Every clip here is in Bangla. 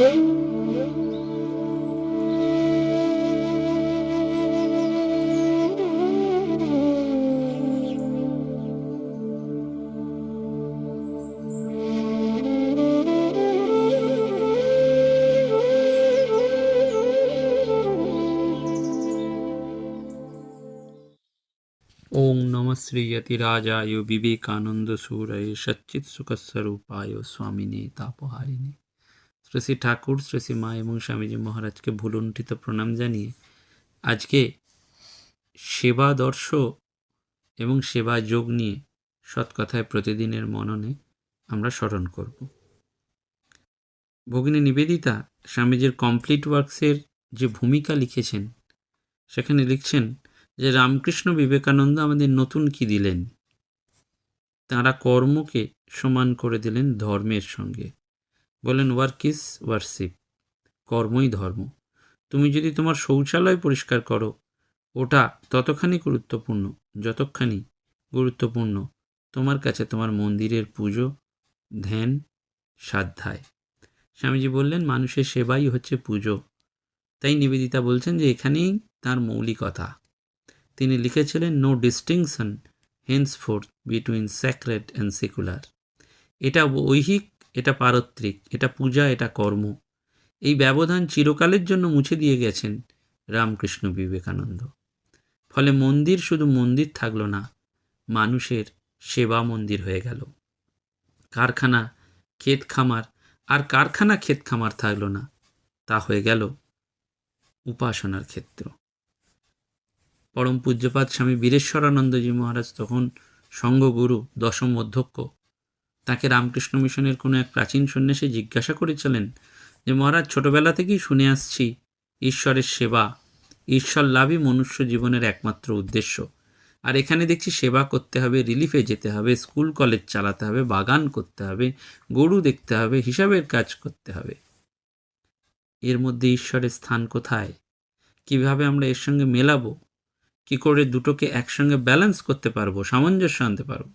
ওং নম শ্রীয়তিরাজায় বিবেকানন্দ সুরয়ে সচ্চিৎ সুখস্বরূপায় স্বামিনে তাপহারিণী শ্রী শ্রী ঠাকুর, শ্রী শ্রী মা এবং স্বামীজি মহারাজকে ভুলুণ্ঠিত প্রণাম জানিয়ে আজকে সেবাদর্শ এবং সেবা যোগ নিয়ে সৎকথায় প্রতিদিনের মননে আমরা স্মরণ করব। ভগিনী নিবেদিতা স্বামীজির কমপ্লিট ওয়ার্কসের যে ভূমিকা লিখেছেন, সেখানে লিখছেন যে রামকৃষ্ণ বিবেকানন্দ আমাদের নতুন কি দিলেন? তাঁরা কর্মকে সমান করে দিলেন ধর্মের সঙ্গে। বলেন, ওয়ার্ক ইজ ওয়ার্শিপ, কর্মই ধর্ম। তুমি যদি তোমার শৌচালয় পরিষ্কার করো, ওটা ততখানি গুরুত্বপূর্ণ, যতখানি গুরুত্বপূর্ণ তোমার কাছে তোমার মন্দিরের পুজো, ধ্যান, সাধ্যায়। স্বামীজি বললেন, মানুষের সেবাই হচ্ছে পুজো। তাই নিবেদিতা বলছেন যে, এখানেই তার মৌলিকতা। তিনি লিখেছিলেন, no distinction henceforth between sacred and secular. এটা ঐহিক এটা পারত্রিক, এটা পূজা, এটা কর্ম। এই ব্যবধান চিরকালের জন্য মুছে দিয়ে গেছেন রামকৃষ্ণ বিবেকানন্দ। ফলে মন্দির শুধু মন্দির থাকল না, মানুষের সেবা মন্দির হয়ে গেল। কারখানা, ক্ষেত খামার আর কারখানা ক্ষেত খামার থাকল না, তা হয়ে গেল উপাসনার ক্ষেত্র। পরম পূজ্যপাত স্বামী বীরেশ্বরানন্দজি মহারাজ তখন সঙ্গগুরু, দশম অধ্যক্ষ তাকে রামকৃষ্ণ মিশনের কোনো এক প্রাচীন সন্ন্যাসী জিজ্ঞাসা করেছিলেন যে, মহারাজ, ছোটবেলা থেকেই শুনে আসছি, ঈশ্বরের সেবা। ঈশ্বর লাভই মনুষ্য জীবনের একমাত্র উদ্দেশ্য। আর এখানে দেখছি সেবা করতে হবে রিলিফে যেতে হবে স্কুল কলেজ চালাতে হবে, বাগান করতে হবে, গরু দেখতে হবে, হিসাবের কাজ করতে হবে। এর মধ্যে ঈশ্বরের স্থান কোথায়? কীভাবে আমরা এর সঙ্গে মেলাবো? কি করে দুটোকে একসঙ্গে ব্যালেন্স করতে পারব, সামঞ্জস্য আনতে পারব?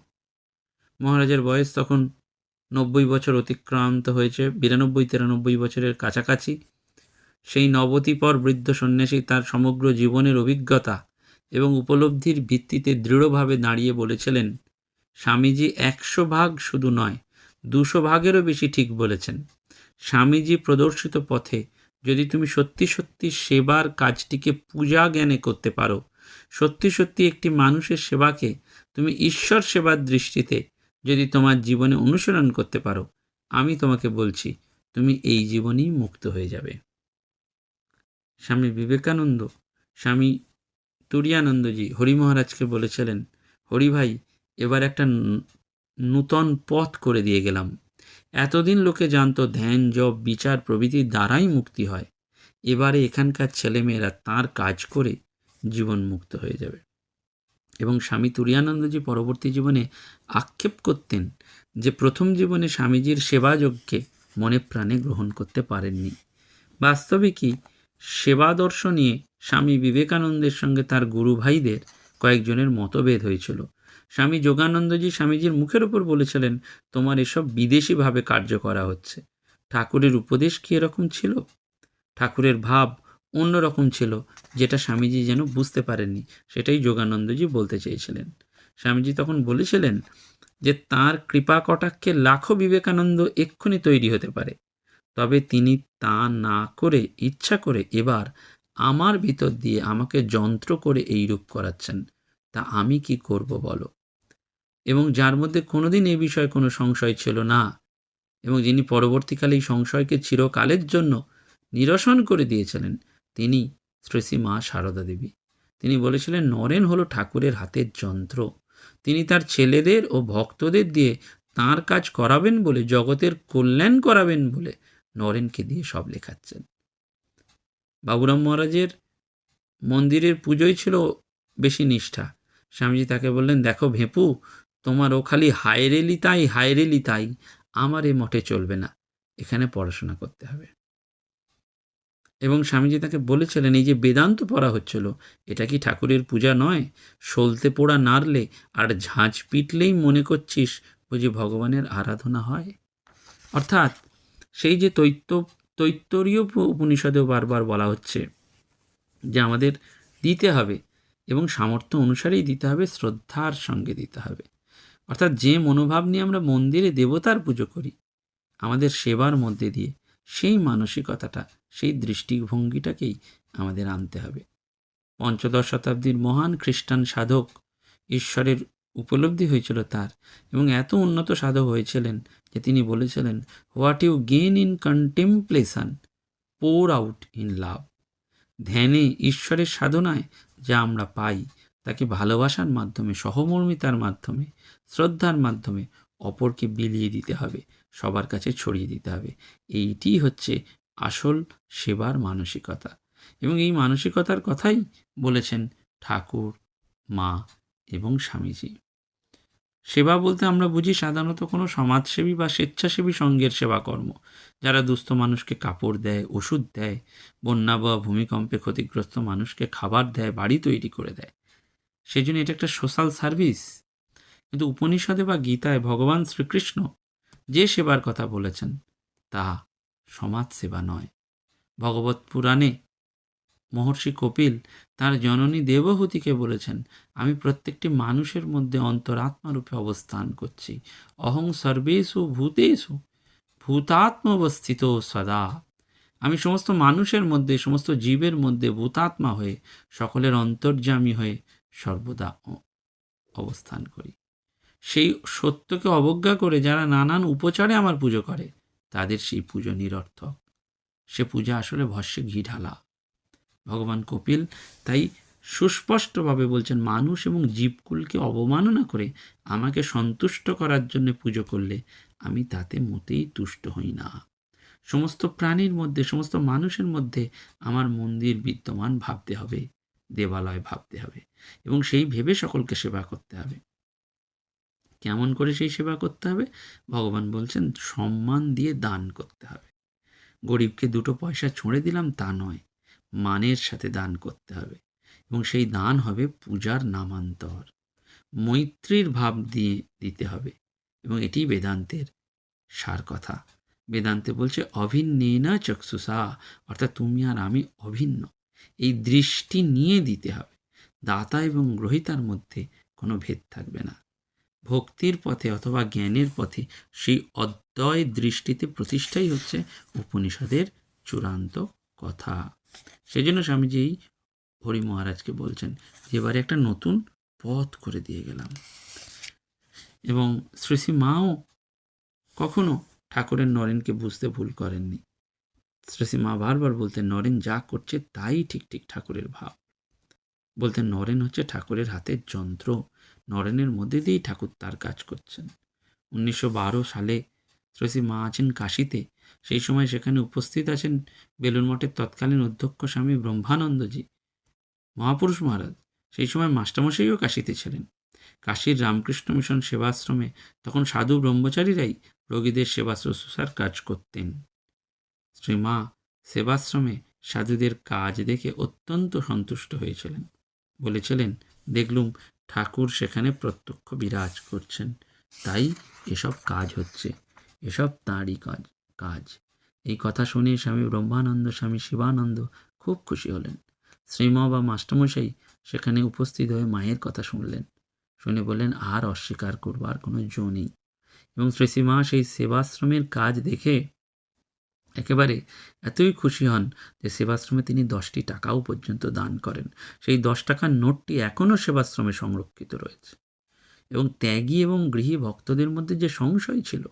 মহারাজের বয়স তখন নব্বই বছর অতিক্রান্ত হয়েছে, বিরানব্বই, তিরানব্বই বছরের কাছাকাছি। সেই নবতিপর বৃদ্ধ সন্ন্যাসী তার সমগ্র জীবনের অভিজ্ঞতা এবং উপলব্ধির ভিত্তিতে দৃঢ়ভাবে দাঁড়িয়ে বলেছিলেন, স্বামীজি একশো ভাগ শুধু নয়, দুশো ভাগেরও বেশি ঠিক বলেছেন। স্বামীজি প্রদর্শিত পথে যদি তুমি সত্যি সত্যি সেবার কাজটিকে পূজা জ্ঞানে করতে পারো, সত্যি সত্যি একটি মানুষের সেবাকে তুমি ঈশ্বর সেবার দৃষ্টিতে যদি তোমার জীবনে অনুসরণ করতে পারো, আমি তোমাকে বলছি, তুমি এই জীবনেই মুক্ত হয়ে যাবে। স্বামী বিবেকানন্দ, স্বামী তুরিয়ানন্দজি হরি মহারাজকে বলেছিলেন, হরি ভাই, এবার একটা নূতন পথ করে দিয়ে গেলাম। এতদিন লোকে জানতো ধ্যান, জপ, বিচার প্রভৃতির দ্বারাই মুক্তি হয়। এবারে এখানকার ছেলেমেয়েরা তার কাজ করে জীবন মুক্ত হয়ে যাবে। এবং স্বামী তুরিয়ানন্দজি পরবর্তী জীবনে আক্ষেপ করতেন যে প্রথম জীবনে স্বামীজির সেবাযজ্ঞে মনে প্রাণে গ্রহণ করতে পারেননি। বাস্তবিকই সেবাদর্শ নিয়ে স্বামী বিবেকানন্দের সঙ্গে তার গুরু ভাইদের কয়েকজনের মতভেদ হয়েছিল। স্বামী যোগানন্দজি স্বামীজির মুখের ওপর বলেছিলেন, তোমার এসব বিদেশিভাবে কার্য করা হচ্ছে। ঠাকুরের উপদেশ কি এরকম ছিল? ঠাকুরের ভাব অন্যরকম ছিল, যেটা স্বামীজি যেন বুঝতে পারেননি। সেটাই যোগানন্দজি বলতে চেয়েছিলেন। স্বামীজি তখন বলেছিলেন যে, তার কৃপা কটাক্ষে লাখো বিবেকানন্দ এক্ষুনি তৈরি হতে পারে। তবে তিনি তা না করে ইচ্ছা করে এবার আমার ভিতর দিয়ে আমাকে যন্ত্র করে এই রূপ করাচ্ছেন। তা আমি কি করব বলো? এবং যার মধ্যে কোনোদিন এ বিষয়ে কোনো সংশয় ছিল না, এবং যিনি পরবর্তীকালে এই সংশয়কে চিরকালের জন্য নিরসন করে দিয়েছিলেন তিনি শ্রী শ্রী মা সারদা দেবী। তিনি বলেছিলেন, নরেন হলো ঠাকুরের হাতের যন্ত্র। তিনি তার ছেলেদের ও ভক্তদের দিয়ে তার কাজ করাবেন বলে, জগতের কল্যাণ করাবেন বলে নরেনকে দিয়ে সব লেখাচ্ছেন। বাবুরাম মহারাজের মন্দিরের পুজোই ছিল বেশি নিষ্ঠা। স্বামীজি তাকে বললেন, দেখো ভেপু, তোমার ও খালি হায়রেলি তাই হায়রেলি তাই আমার এ মঠে চলবে না। এখানে পড়াশোনা করতে হবে। এবং স্বামীজি তাকে বলেছিলেন, এই যে বেদান্ত পড়া হচ্ছিল, এটা কি ঠাকুরের পূজা নয়? সলতে পোড়া নাড়লে আর ঝাঁঝ পিটলেই মনে করছিস বুঝি ভগবানের আরাধনা হয়? অর্থাৎ সেই যে তৈত্য, তৈত্তরীয় উপনিষদেও বারবার বলা হচ্ছে যে আমাদের দিতে হবে এবং সামর্থ্য অনুসারেই দিতে হবে, শ্রদ্ধার সঙ্গে দিতে হবে। অর্থাৎ যে মনোভাব নিয়ে আমরা মন্দিরে দেবতার পুজো করি, আমাদের সেবার মধ্যে দিয়ে সেই মানসিকতাটা সেই দৃষ্টিভঙ্গিটাকেই আমাদের আনতে হবে। পঞ্চদশ শতাব্দীর মহান খ্রিস্টান সাধক ঈশ্বরের উপলব্ধি হয়েছিল তার এবং এত উন্নত সাধক হয়েছিলেন যে তিনি বলেছিলেন, what you gain in contemplation, pour out in love. ধ্যানে ঈশ্বরের সাধনায় যা আমরা পাই, তাকে ভালোবাসার মাধ্যমে, সহমর্মিতার মাধ্যমে, শ্রদ্ধার মাধ্যমে অপরকে বিলিয়ে দিতে হবে, সবার কাছে ছড়িয়ে দিতে হবে। এইটি হচ্ছে আসল সেবার মানসিকতা। এবং এই মানসিকতার কথাই বলেছেন ঠাকুর, মা এবং স্বামীজি। সেবা বলতে আমরা বুঝি সাধারণত কোনো সমাজসেবী বা স্বেচ্ছাসেবী সঙ্গের সেবাকর্ম। যারা দুস্থ মানুষকে কাপড় দেয়, ওষুধ দেয়, বন্যা বা ভূমিকম্পে ক্ষতিগ্রস্ত মানুষকে খাবার দেয়, বাড়ি তৈরি করে দেয়। সেই জন্য এটা একটা সোশ্যাল সার্ভিস। কিন্তু উপনিষদে বা গীতায় ভগবান শ্রীকৃষ্ণ যে সেবার কথা বলেছেন, তা সমাজ সেবা নয়। ভগবত পুরাণে মহর্ষি কপিল তার জননী দেবহূতিকে বলেছেন, আমি প্রত্যেকটি মানুষের মধ্যে অন্তরাত্মারূপে অবস্থান করছি। অহং সর্বেষু ভূতেষু ভূতাত্মবস্থিত সদা। আমি সমস্ত মানুষের মধ্যে, সমস্ত জীবের মধ্যে ভূতাত্মা হয়ে, সকলের অন্তর্যামী হয়ে সর্বদা অবস্থান করি। সেই সত্যকে অবজ্ঞা করে যারা নানান উপচারে আমার পুজো করে তাদের সেই পুজো নিরর্থক। সে পূজা আসলে ভস্যে ঘি ঢালা। ভগবান কপিল তাই সুস্পষ্টভাবে বলছেন, মানুষ এবং জীবকুলকে অবমাননা করে আমাকে সন্তুষ্ট করার জন্য পুজো করলে আমি তাতে মোটেই তুষ্ট হই না। সমস্ত প্রাণীর মধ্যে, সমস্ত মানুষের মধ্যে আমার মন্দির বিদ্যমান ভাবতে হবে, দেবালয় ভাবতে হবে এবং সেই ভেবে সকলকে সেবা করতে হবে। কেমন করে সেই সেবা করতে হবে? ভগবান বলছেন, সম্মান দিয়ে দান করতে হবে। গরিবকে দুটো পয়সা ছুঁড়ে দিলাম, তা নয়। মানের সাথে দান করতে হবে। এবং সেই দান হবে পূজার নামান্তর। মৈত্রীর ভাব দিয়ে দিতে হবে। এবং এটি বেদান্তের সার কথা। বেদান্তে বলছে, অভিন্নেনা চক্ষুষা অর্থাৎ তুমি আর আমি অভিন্ন। এই দৃষ্টি নিয়ে দিতে হবে। দাতা এবং গ্রহিতার মধ্যে কোনো ভেদ থাকবে না। ভক্তির পথে অথবা জ্ঞানের পথে সেই অদ্বয় দৃষ্টিতে প্রতিষ্ঠাই হচ্ছে উপনিষদের চূড়ান্ত কথা। সেজন্য স্বামীজি এই হরি মহারাজকে বলছেন, এবারে একটা নতুন পথ করে দিয়ে গেলাম। এবং শ্রী শ্রী মাও কখনো ঠাকুরের নরেনকে বুঝতে ভুল করেননি। শ্রী মা বারবার বলতেন, নরেন যা করছে তাই ঠিক ঠিক ঠাকুরের ভাব। বলতেন, নরেন হচ্ছে ঠাকুরের হাতের যন্ত্র। নরেনের মধ্যে দিয়েই ঠাকুর তার কাজ করছেন। উনিশশো বারো সালে শ্রী মা আছেন কাশিতে। সেই সময় সেখানে উপস্থিত আছেন বেলুন মঠের তৎকালীন অধ্যক্ষ স্বামী ব্রহ্মানন্দজি, মহাপুরুষ মহারাজ। সেই সময় মাস্টারমশাইও কাশিতে ছিলেন। কাশীর রামকৃষ্ণ মিশন সেবাশ্রমে তখন সাধু ব্রহ্মচারীরাই রোগীদের সেবা শুশ্রূষার কাজ করতেন। শ্রীমা সেবাশ্রমে সাধুদের কাজ দেখে অত্যন্ত সন্তুষ্ট হয়েছিলেন। বলেছিলেন, দেখলুম ঠাকুর সেখানে প্রত্যক্ষ বিরাজ করছেন। তাই এসব কাজ হচ্ছে। এসব তাঁরই কাজ কাজ। এই কথা শুনে স্বামী ব্রহ্মানন্দ, স্বামী শিবানন্দ খুব খুশি হলেন। শ্রীমা বা মাস্টারমশাই সেখানে উপস্থিত হয়ে মায়ের কথা শুনলেন। শুনে বললেন, আর অস্বীকার করবার কোনো জো নেই। এবং শ্রীসীমা সেই সেবাশ্রমের কাজ দেখে একেবারে এতই খুশি হন যে সেবাশ্রমে তিনি দশটি টাকাও পর্যন্ত দান করেন। সেই দশ টাকার নোটটি এখনও সেবাশ্রমে সংরক্ষিত রয়েছে। এবং ত্যাগী এবং গৃহী ভক্তদের মধ্যে যে সংশয় ছিল,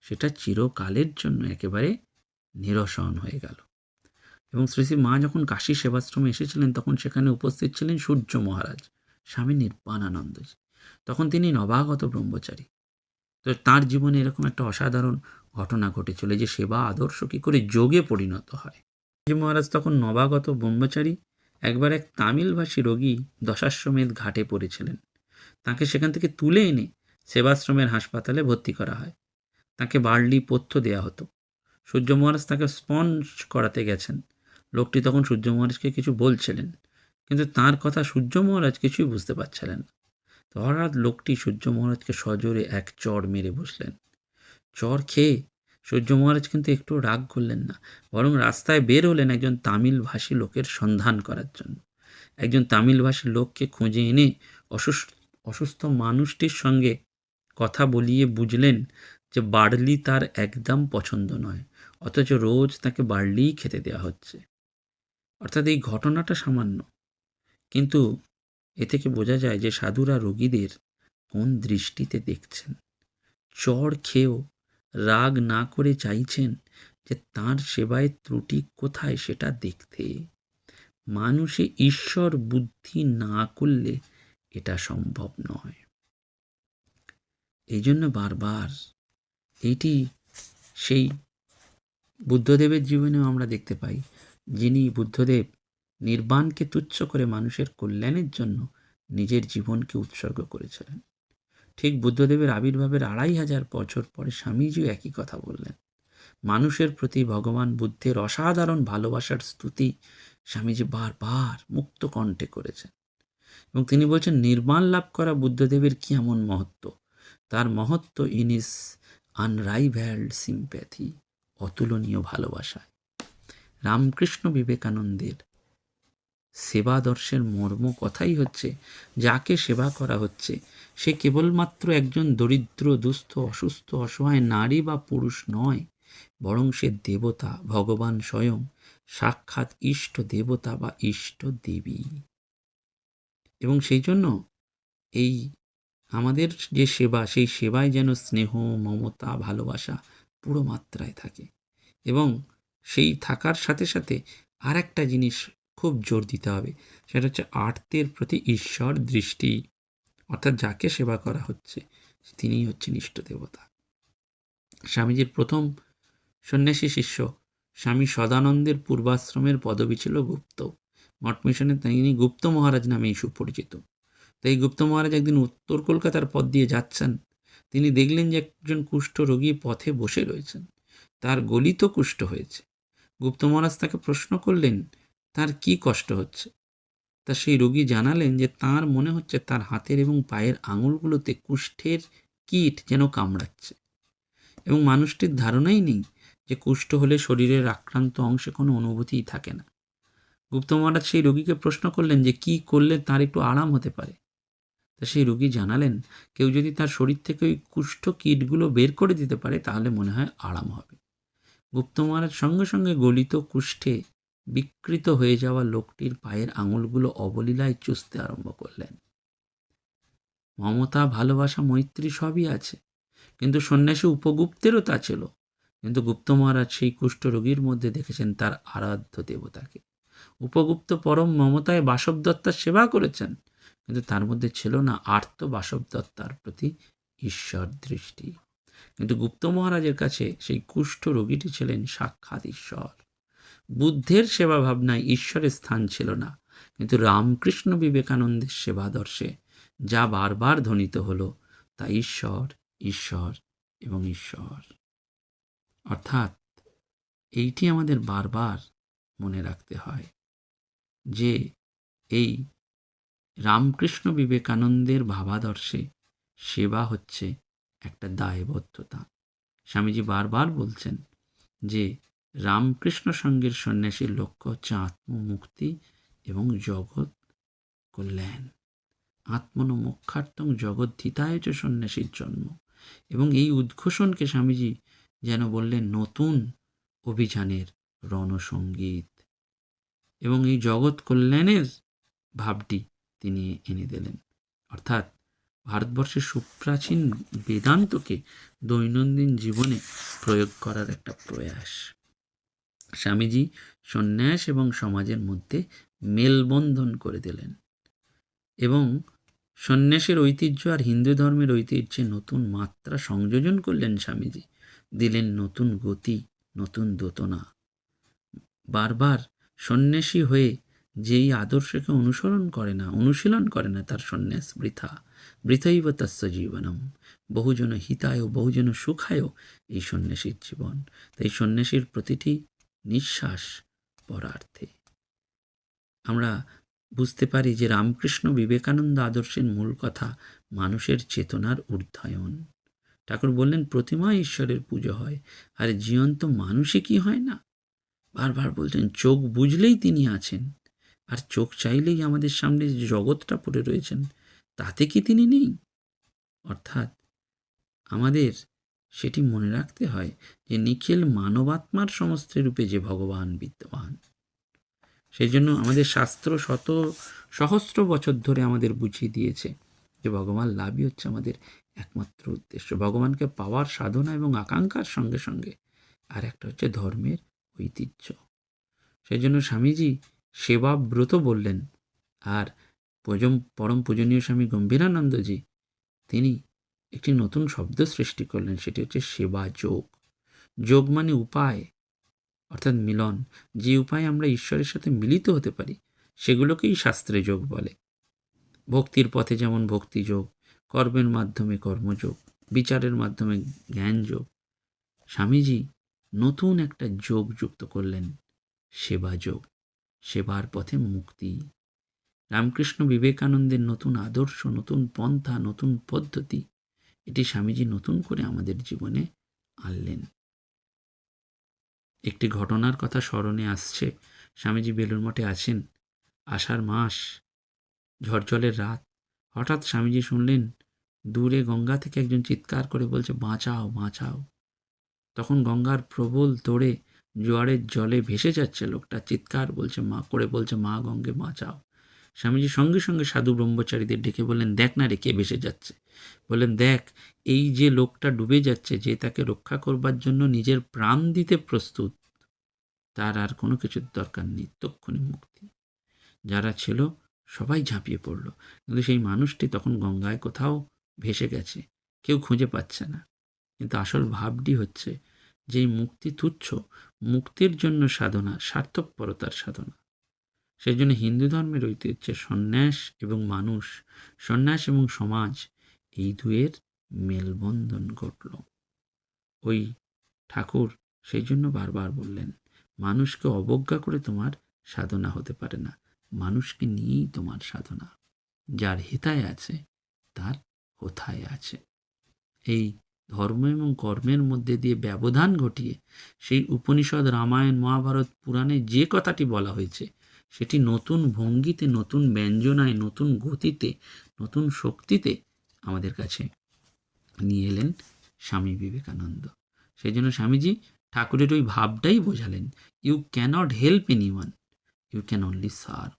সেটা চিরকালের জন্য একেবারে নিরসন হয়ে গেল। এবং শ্রী শ্রী মা যখন কাশী সেবাশ্রমে এসেছিলেন, তখন সেখানে উপস্থিত ছিলেন সূর্য মহারাজ, স্বামী নির্বাণানন্দজি তখন তিনি নবাগত ব্রহ্মচারী। তো তাঁর জীবনে এরকম একটা অসাধারণ ঘটনা ঘটে চলে যে সেবা আদর্শ কী করে যোগে পরিণত হয়? যে মহারাজ তখন নবাগত ব্রহ্মচারী, একবার এক তামিলভাষী রোগী দশাশ্বমেধ ঘাটে পড়েছিলেন। তাকে সেখান থেকে তুলে এনে সেবাশ্রমের হাসপাতালে ভর্তি করা হয়। তাকে বার্লি পথ্য দেয়া হতো। সূর্য মহারাজ তাকে স্পঞ্জ করাতে গেছেন। লোকটি তখন সূর্য মহারাজকে কিছু বলছিলেন, কিন্তু তার কথা সূর্য মহারাজ কিছুই বুঝতে পারছিলেন না। হঠাৎ লোকটি সূর্য মহারাজকে সজোরে এক চড় মেরে বসলেন। চড় খেয়ে সূর্য মহারাজ কিন্তু একটু রাগ করলেন না, বরং রাস্তায় বের হলেন একজন তামিল ভাষী লোকের সন্ধান করার জন্য। একজন তামিল ভাষী লোককে খুঁজে এনে অসুস্থ অসুস্থ মানুষটির সঙ্গে কথা বলিয়ে বুঝলেন যে বার্লি তার একদম পছন্দ নয়, অথচ রোজ তাকে বার্লিই খেতে দেওয়া হচ্ছে। অর্থাৎ এই ঘটনাটা সামান্য। কিন্তু এ থেকে বোঝা যায় যে সাধুরা রোগীদের কোন দৃষ্টিতে দেখছেন। চড় খেয়েও রাগ না করে চাইছেন যে তার সেবায় ত্রুটি কোথায় সেটা দেখতে। মানুষে ঈশ্বর বুদ্ধি না করলে এটা সম্ভব নয়। এই জন্য বারবার এইটি সেই বুদ্ধদেবের জীবনেও আমরা দেখতে পাই, যিনি বুদ্ধদেব নির্বাণকে তুচ্ছ করে মানুষের কল্যাণের জন্য নিজের জীবনকে উৎসর্গ করেছিলেন। ঠিক বুদ্ধদেবের আবির্ভাবের আড়াই হাজার বছর পরে স্বামীজিও একই কথা বললেন। মানুষের প্রতি ভগবান বুদ্ধের অসাধারণ ভালোবাসার স্তুতি স্বামীজি বারবার মুক্ত কণ্ঠে করেছেন। এবং তিনি বলছেন, নির্মাণ লাভ করা বুদ্ধদেবের কি এমন মহত্ব? তার মহত্ব ইনিস আনরাইভ্যালড সিম্প্যাথি অতুলনীয় ভালোবাসায়। রামকৃষ্ণ বিবেকানন্দের সেবাদর্শের মর্ম কথাই হচ্ছে, যাকে সেবা করা হচ্ছে সে কেবলমাত্র একজন দরিদ্র, দুস্থ, অসুস্থ, অসহায় নারী বা পুরুষ নয়, বরং সে দেবতা, ভগবান স্বয়ং, সাক্ষাৎ ইষ্ট দেবতা বা ইষ্ট দেবী। এবং সেই জন্য এই আমাদের যে সেবা, সেই সেবায় যেন স্নেহ, মমতা, ভালোবাসা পুরো মাত্রায় থাকে। এবং সেই থাকার সাথে সাথে আর একটা জিনিস খুব জোর দিতে হবে, সেটা হচ্ছে আর্তের প্রতি ঈশ্বর দৃষ্টি অর্থাৎ যাকে সেবা করা হচ্ছে, তিনিই হচ্ছেন ইষ্ট দেবতা। স্বামীজির প্রথম সন্ন্যাসী শিষ্য স্বামী সদানন্দের পূর্বাশ্রমের পদবী ছিল গুপ্ত। মঠ মিশনে তিনি গুপ্ত মহারাজ নামেই সুপরিচিত। তাই গুপ্ত মহারাজ একদিন উত্তর কলকাতার পথ দিয়ে যাচ্ছেন। তিনি দেখলেন যে একজন কুষ্ঠ রোগী পথে বসে রয়েছেন। তার গলিত কুষ্ঠ হয়েছে। গুপ্ত মহারাজ তাকে প্রশ্ন করলেন, তার কি কষ্ট হচ্ছে? তা সেই রোগী জানালেন যে তার মনে হচ্ছে তার হাতের এবং পায়ের আঙুলগুলোতে কুষ্ঠের কীট যেন কামড়াচ্ছে। এবং মানুষটির ধারণাই নেই যে কুষ্ঠ হলে শরীরের আক্রান্ত অংশে কোনো অনুভূতিই থাকে না। গুপ্ত মহারাজ সেই রোগীকে প্রশ্ন করলেন যে কি করলে তার একটু আরাম হতে পারে? তা সেই রোগী জানালেন, কেউ যদি তার শরীর থেকে ওই কুষ্ঠ কীটগুলো বের করে দিতে পারে তাহলে মনে হয় আরাম হবে। গুপ্ত মহারাজ সঙ্গে সঙ্গে গলিত কুষ্ঠে বিকৃত হয়ে যাওয়া লোকটির পায়ের আঙুলগুলো অবলীলায় চুষতে আরম্ভ করলেন। মমতা, ভালোবাসা, মৈত্রী সবই আছে, কিন্তু সন্ন্যাসী উপগুপ্তেরও তা ছিল। কিন্তু গুপ্ত মহারাজ সেই কুষ্ঠরোগীর মধ্যে দেখেছেন তার আরাধ্য দেবতাকে। উপগুপ্ত পরম মমতায় বাসবদত্তার সেবা করেছেন, কিন্তু তার মধ্যে ছিল না আর্ত বাসবদত্তার প্রতি ঈশ্বর দৃষ্টি। কিন্তু গুপ্ত মহারাজের কাছে সেই কুষ্ঠ রোগীটি ছিলেন সাক্ষাৎ ঈশ্বর। বুদ্ধের সেবা ভাবনায় ঈশ্বরের স্থান ছিল না। কিন্তু রামকৃষ্ণ বিবেকানন্দের সেবাদর্শে যা বারবার ধ্বনিত হলো, তা ঈশ্বর ঈশ্বর এবং ঈশ্বর। অর্থাৎ এইটি আমাদের বারবার মনে রাখতে হয় যে এই রামকৃষ্ণ বিবেকানন্দের ভাবাদর্শে সেবা হচ্ছে একটা দায়বদ্ধতা। স্বামীজি বারবার বলছেন যে রামকৃষ্ণ সঙ্গের সন্ন্যাসীর লক্ষ্য হচ্ছে আত্মমুক্তি এবং জগৎ কল্যাণ। আত্মন মোক্ষার্থং জগদ্ধিতায় চ সন্ন্যাসীর জন্ম। এবং এই উদ্ঘোষণকে স্বামীজি যেন বললেন নতুন অভিযানের রণসঙ্গীত। এবং এই জগৎ কল্যাণের ভাবটি তিনি এনে দিলেন। অর্থাৎ ভারতবর্ষের সুপ্রাচীন বেদান্তকে দৈনন্দিন জীবনে প্রয়োগ করার একটা প্রয়াস। স্বামীজি সন্ন্যাস এবং সমাজের মধ্যে মেলবন্ধন করে দিলেন। এবং সন্ন্যাসের ঐতিহ্য আর হিন্দু ধর্মের ঐতিহ্যে নতুন মাত্রা সংযোজন করলেন স্বামীজি। দিলেন নতুন গতি, নতুন দোতনা। বারবার সন্ন্যাসী হয়ে যেই আদর্শকে অনুসরণ করে না, অনুশীলন করে না তার সন্ন্যাস বৃথা। বৃথৈব তস্য জীবনম। বহুজন হিতায় বহুজন সুখায় এই সন্ন্যাসীর জীবন। তাই সন্ন্যাসীর প্রতিটি নিঃশ্বাস পরার্থে। আমরা বুঝতে পারি যে রামকৃষ্ণ বিবেকানন্দ আদর্শের মূল কথা মানুষের চেতনার ঊর্ধ্বায়ন ঠাকুর বললেন, প্রতিমা ঈশ্বরের পুজো হয়, আর জীবন্ত মানুষে কি হয় না? বারবার বলছেন চোখ বুঝলেই তিনি আছেন, আর চোখ চাইলেই আমাদের সামনে যে জগৎটা পড়ে রয়েছেন, তাতে কি তিনি নেই? অর্থাৎ আমাদের সেটি মনে রাখতে হয় যে নিখিল মানবাত্মার সমস্ত রূপে যে ভগবান বিদ্যমান। সেই জন্য আমাদের শাস্ত্র শত সহস্র বছর ধরে আমাদের বুঝিয়ে দিয়েছে যে ভগবান লাভই হচ্ছে আমাদের একমাত্র উদ্দেশ্য। ভগবানকে পাওয়ার সাধনা এবং আকাঙ্ক্ষার সঙ্গে সঙ্গে আর একটা হচ্ছে ধর্মের ঐতিহ্য। সেই জন্য স্বামীজি সেবা ব্রত বললেন, আর পরম পরম পূজনীয় স্বামী গম্ভীরানন্দজি, তিনি একটি নতুন শব্দ সৃষ্টি করলেন, সেটি হচ্ছে সেবা যোগ। যোগ মানে উপায়, অর্থাৎ মিলন। যে উপায়ে আমরা ঈশ্বরের সাথে মিলিত হতে পারি, সেগুলোকেই শাস্ত্রে যোগ বলে। ভক্তির পথে যেমন ভক্তি যোগ, কর্মের মাধ্যমে কর্মযোগ বিচারের মাধ্যমে জ্ঞান যোগ। স্বামীজি নতুন একটা যোগ যুক্ত করলেন, সেবা যোগ, সেবার পথে মুক্তি। রামকৃষ্ণ বিবেকানন্দের নতুন আদর্শ, নতুন পন্থা, নতুন পদ্ধতি এটি স্বামীজি নতুন করে আমাদের জীবনে আনলেন। একটি ঘটনার কথা স্মরণে আসছে। স্বামীজি বেলুর মঠে আছেন আষাঢ় মাস ঝড়জলের রাত। হঠাৎ স্বামীজি শুনলেন, দূরে গঙ্গা থেকে একজন চিৎকার করে বলছে, বাঁচাও বাঁচাও। তখন গঙ্গার প্রবল তোড়ে জোয়ারের জলে ভেসে যাচ্ছে লোকটা। চিৎকার বলছে, মা, করে বলছে, মা গঙ্গে বাঁচাও। স্বামীজি সঙ্গে সঙ্গে সাধু ব্রহ্মচারীদের ডেকে বললেন, দেখ না রে, কে ভেসে যাচ্ছে? বললেন, দেখ, এই যে লোকটা ডুবে যাচ্ছে যে তাকে রক্ষা করবার জন্য নিজের প্রাণ দিতে প্রস্তুত, তার আর কোনো কিছুর দরকার নেই তক্ষণি মুক্তি। যারা ছিল সবাই ঝাঁপিয়ে পড়ল, কিন্তু সেই মানুষটি তখন গঙ্গায় কোথাও ভেসে গেছে, কেউ খুঁজে পাচ্ছে না। কিন্তু আসল ভাবটি হচ্ছে যে মুক্তি তুচ্ছ, মুক্তির জন্য সাধনা, স্বার্থপরতার সাধনা। সেই জন্য হিন্দু ধর্মের ঐতিহ্যে সন্ন্যাস এবং মানুষ, সন্ন্যাস এবং সমাজ এই দুয়ের মেলবন্ধন ঘটল। ওই ঠাকুর সেই জন্য বারবার বললেন, মানুষকে অবজ্ঞা করে তোমার সাধনা হতে পারে না। মানুষকে নিয়েই তোমার সাধনা। যার হিতায় আছে, তার হোথায় আছে। এই ধর্ম এবং কর্মের মধ্যে দিয়ে ব্যবধান ঘটিয়ে সেই উপনিষদ, রামায়ণ, মহাভারত, পুরাণে যে কথাটি বলা হয়েছে, সেটি নতুন ভঙ্গিতে, নতুন ব্যঞ্জনায়, নতুন গতিতে, নতুন শক্তিতে আমাদের কাছে নিয়ে এলেন স্বামী বিবেকানন্দ। সেই জন্য স্বামীজি ঠাকুরের ওই ভাবটাই বোঝালেন you cannot help any one you can only serve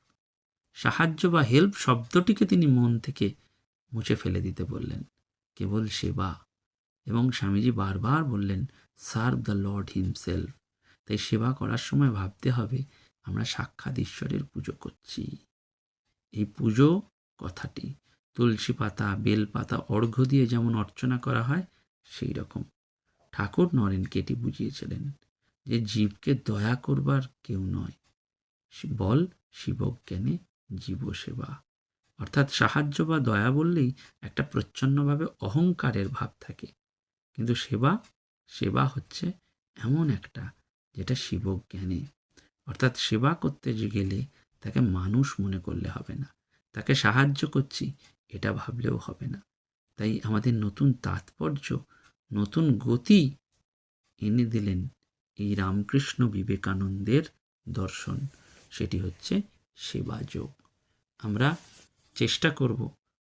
সাহায্য বা হেল্প শব্দটিকে তিনি মন থেকে মুছে ফেলে দিতে বললেন, কেবল সেবা। এবং স্বামীজি বারবার বললেন সার্ভ দ্য লর্ড হিমসেলফ তাই সেবা করার সময় ভাবতে হবে, আমরা সাক্ষাৎ ঈশ্বরের পুজো করছি। এই পুজো কথাটি তুলসী পাতা, বেল পাতা, অর্ঘ্য দিয়ে যেমন অর্চনা করা হয়, সেই রকম। ঠাকুর নরেনকে এটি বুঝিয়েছিলেন যে জীবকে দয়া করবার কেউ নয়। বল শিবজ্ঞানে জীব সেবা অর্থাৎ সাহায্য বা দয়া বললেই একটা প্রচ্ছন্নভাবে অহংকারের ভাব থাকে। কিন্তু সেবা সেবা হচ্ছে এমন একটা যেটা শিবজ্ঞানে। অর্থাৎ সেবা করতে গেলে তাকে মানুষ মনে করলে হবে না। তাকে সাহায্য করছি এটা ভাবলেও হবে না। তাই আমাদের নতুন তাৎপর্য, নতুন গতি এনে দিলেন এই রামকৃষ্ণ বিবেকানন্দের দর্শন। সেটি হচ্ছে সেবাযোগ আমরা চেষ্টা করব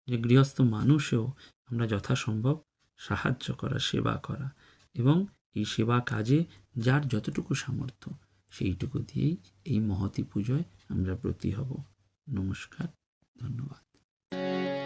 যে গৃহস্থ মানুষেও আমরা যথাসম্ভব সাহায্য করা, সেবা করা এবং এই সেবা কাজে যার যতটুকু সামর্থ্য সেইটুকু দিয়েই এই মহতি পুজোয় আমরা ব্রতী হব। নমস্কার, ধন্যবাদ।